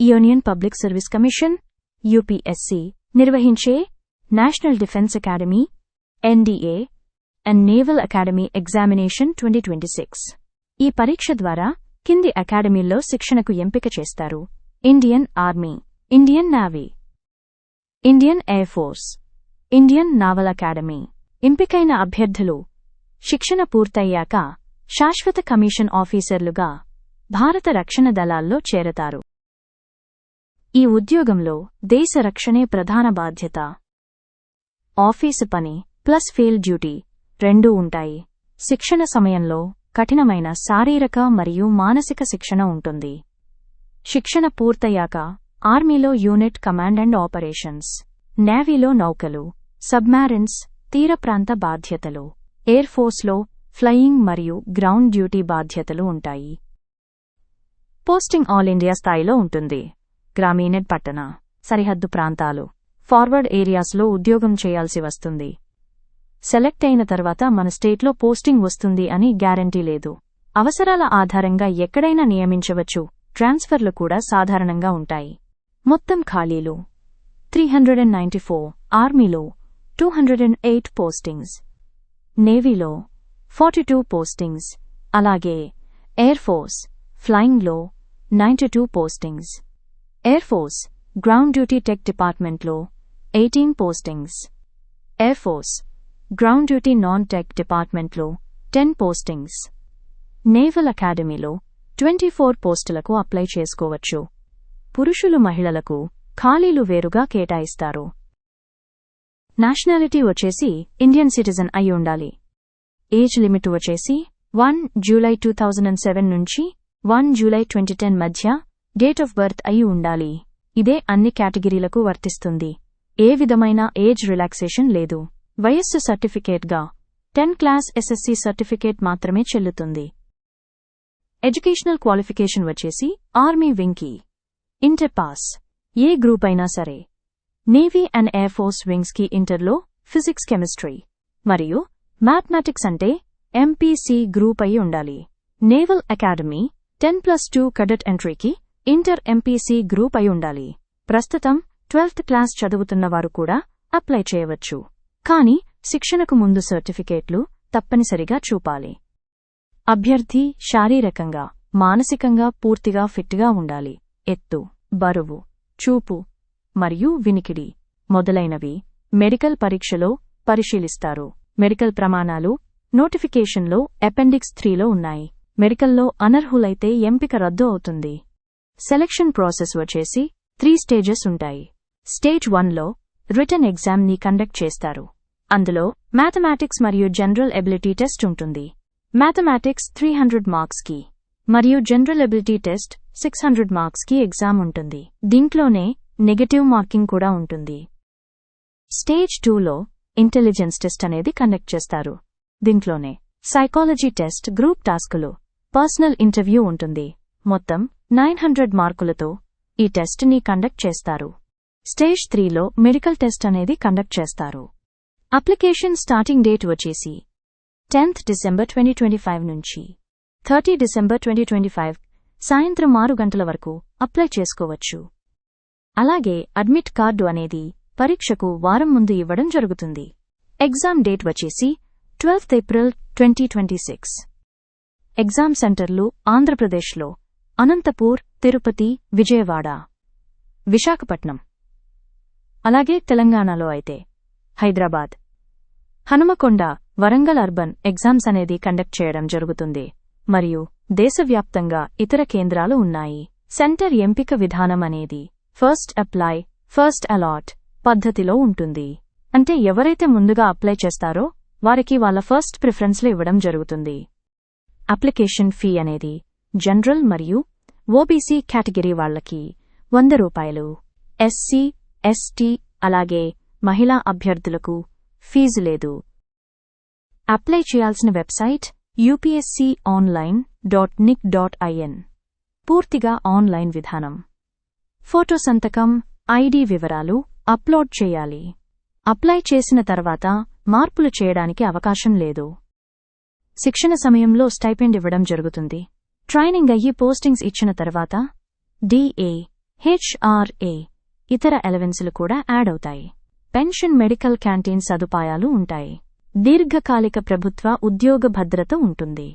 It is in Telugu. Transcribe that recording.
Union Public Service Commission UPSC నిర్వహించే National Defence Academy NDA and Naval Academy examination twenty twenty six ఈ పరీక్ష ద్వారా కింది అకాడమీల్లో శిక్షణకు ఎంపిక చేస్తారు. Indian Army Indian Navy Indian Air Force Indian Naval Academy ఎంపికైన అభ్యర్థులు శిక్షణ పూర్తయ్యాక శాశ్వత కమిషన్ ఆఫీసర్లుగా భారత రక్షణ దళాల్లో చేరతారు. ఈ ఉద్యోగంలో దేశ రక్షణే ప్రధాన బాధ్యత. ఆఫీసు పని ప్లస్ ఫీల్డ్ డ్యూటీ రెండూ ఉంటాయి. శిక్షణ సమయంలో కఠినమైన శారీరక మరియు మానసిక శిక్షణ ఉంటుంది. శిక్షణ పూర్తయ్యాక ఆర్మీలో యూనిట్ కమాండ్ అండ్ ఆపరేషన్స్ నేవీలో నౌకలు సబ్మారిన్స్ తీర ప్రాంత బాధ్యతలు ఎయిర్ ఫోర్స్లో ఫ్లయింగ్ మరియు గ్రౌండ్ డ్యూటీ బాధ్యతలు ఉంటాయి. పోస్టింగ్ ఆల్ ఇండియా స్థాయిలో ఉంటుంది. గ్రామీణ పట్టణ సరిహద్దు ప్రాంతాలు. ఫార్వర్డ్ ఏరియాస్లో ఉద్యోగం చేయాల్సి వస్తుంది. సెలెక్ట్ అయిన తర్వాత మన స్టేట్లో పోస్టింగ్ వస్తుంది అని గ్యారంటీ లేదు. అవసరాల ఆధారంగా ఎక్కడైనా నియమించవచ్చు. ట్రాన్స్ఫర్లు కూడా సాధారణంగా ఉంటాయి. మొత్తం ఖాళీలు. Three hundred and ninety four ఆర్మీలో two hundred and eight postings. నేవీలో forty two postings. అలాగే air force ఫ్లయింగ్లో ninety two postings. Air force ground duty tech డిపార్ట్మెంట్లో eighteen postings air force ground duty non tech డిపార్ట్మెంట్లో టెన్ పోస్టింగ్స్ నేవల్ అకాడమీలో ట్వంటీ ఫోర్ పోస్టులకు అప్లై చేసుకోవచ్చు. పురుషులు మహిళలకు ఖాళీలు వేరుగా కేటాయిస్తారు. నేషనాలిటీ వచ్చేసి ఇండియన్ సిటిజన్ అయి ఉండాలి. ఏజ్ లిమిట్ వచ్చేసి one July two thousand seven నుంచి వన్ జూలై ట్వంటీ టెన్ మధ్య డేట్ ఆఫ్ బర్త్ అయి ఉండాలి. ఇదే అన్ని కేటగిరీలకు వర్తిస్తుంది. ఏ విధమైన ఏజ్ రిలాక్సేషన్ లేదు. వయస్సు సర్టిఫికేట్గా. టెన్ క్లాస్ ఎస్ఎస్సి సర్టిఫికేట్ మాత్రమే చెల్లుతుంది. ఎడ్యుకేషనల్ క్వాలిఫికేషన్ వచ్చేసి ఆర్మీ వింకీ. Inter pass. ఏ గ్రూప్ అయినా సరే. నేవీ అండ్ ఎయిర్ ఫోర్స్ వింగ్స్కి ఇంటర్లో ఫిజిక్స్ కెమిస్ట్రీ. మరియు మ్యాథమెటిక్స్ అంటే ఎంపీసీ గ్రూప్ అయి ఉండాలి. Naval academy ten plus two cadet ఎంట్రీకి inter MPC group అయి ఉండాలి. ప్రస్తుతం ట్వెల్త్ క్లాస్ చదువుతున్న వారు కూడా అప్లై చేయవచ్చు. కానీ శిక్షణకు ముందు సర్టిఫికేట్లు తప్పనిసరిగా చూపాలి. అభ్యర్థి శారీరకంగా మానసికంగా పూర్తిగా ఫిట్గా ఉండాలి. ఎత్తు బరువు చూపు మరియు వినికిడి మొదలైనవి మెడికల్ పరీక్షలో పరిశీలిస్తారు. మెడికల్ ప్రమాణాలు నోటిఫికేషన్లో అపెండిక్స్ త్రీలో ఉన్నాయి. మెడికల్లో అనర్హులైతే ఎంపిక రద్దు అవుతుంది. సెలక్షన్ ప్రాసెస్ వచ్చేసి త్రీ స్టేజెస్ ఉంటాయి. స్టేజ్ వన్లో రిటర్న్ ఎగ్జామ్ని కండక్ట్ చేస్తారు. అందులో మ్యాథమెటిక్స్ మరియు జనరల్ ఎబిలిటీ టెస్ట్ ఉంటుంది. మ్యాథమెటిక్స్ త్రీ హండ్రెడ్ మార్క్స్కి మరియు general ability test six hundred మార్క్స్కి ఎగ్జామ్ ఉంటుంది. దీంట్లోనే నెగటివ్ మార్కింగ్ కూడా ఉంటుంది. స్టేజ్ టూలో ఇంటెలిజెన్స్ టెస్ట్ అనేది కండక్ట్ చేస్తారు. దీంట్లోనే సైకాలజీ టెస్ట్ గ్రూప్ టాస్కులు పర్సనల్ ఇంటర్వ్యూ ఉంటుంది. మొత్తం నైన్ హండ్రెడ్ మార్కులతో ఈ టెస్ట్ని కండక్ట్ చేస్తారు. స్టేజ్ త్రీలో మెడికల్ టెస్ట్ అనేది కండక్ట్ చేస్తారు. అప్లికేషన్ స్టార్టింగ్ డేట్ వచ్చేసి tenth December twenty twenty five నుంచి thirty December twenty twenty five సాయంత్రం ఆరు గంటల వరకు అప్లై చేసుకోవచ్చు. అలాగే అడ్మిట్ కార్డు అనేది పరీక్షకు వారం ముందు ఇవ్వడం జరుగుతుంది. ఎగ్జామ్ డేట్ వచ్చేసి twelfth April twenty twenty six. Exam సెంటర్లు ఆంధ్రప్రదేశ్లో అనంతపూర్ తిరుపతి విజయవాడ విశాఖపట్నం. అలాగే తెలంగాణలో అయితే హైదరాబాద్. హనుమకొండ వరంగల్ అర్బన్ ఎగ్జామ్స్ అనేది కండక్ట్ చేయడం జరుగుతుంది. మరియు దేశవ్యాప్తంగా ఇతర కేంద్రాలు ఉన్నాయి. సెంటర్ ఎంపిక విధానం అనేది ఫస్ట్ అప్లై ఫస్ట్ అలాట్ పద్ధతిలో ఉంటుంది. అంటే ఎవరైతే ముందుగా అప్లై చేస్తారో వారికి వాళ్ళ ఫస్ట్ ప్రిఫరెన్స్లు ఇవ్వడం జరుగుతుంది. అప్లికేషన్ ఫీ అనేది జనరల్ మరియు ఓబీసీ కేటగిరీ వాళ్ళకి వంద రూపాయలు. ఎస్సీ ఎస్టీ అలాగే మహిళా అభ్యర్థులకు ఫీజు లేదు. అప్లై చేయాల్సిన website UPSC online dot nic dot in పూర్తిగా ఆన్లైన్ విధానం. ఫోటో సంతకం ఐడి వివరాలు అప్లోడ్ చేయాలి. అప్లై చేసిన తర్వాత మార్పులు చేయడానికి అవకాశం లేదు. శిక్షణ సమయంలో స్టైపెండ్ ఇవ్వడం జరుగుతుంది. ట్రైనింగ్ అయ్యి పోస్టింగ్స్ ఇచ్చిన తర్వాత డిఏ హెచ్ఆర్ఏ ఇతర ఎలవెన్సులు కూడా యాడ్ అవుతాయి. పెన్షన్ మెడికల్ క్యాంటీన్ సదుపాయాలు ఉంటాయి. దీర్ఘకాలిక ప్రభుత్వ ఉద్యోగ భద్రత ఉంటుంది.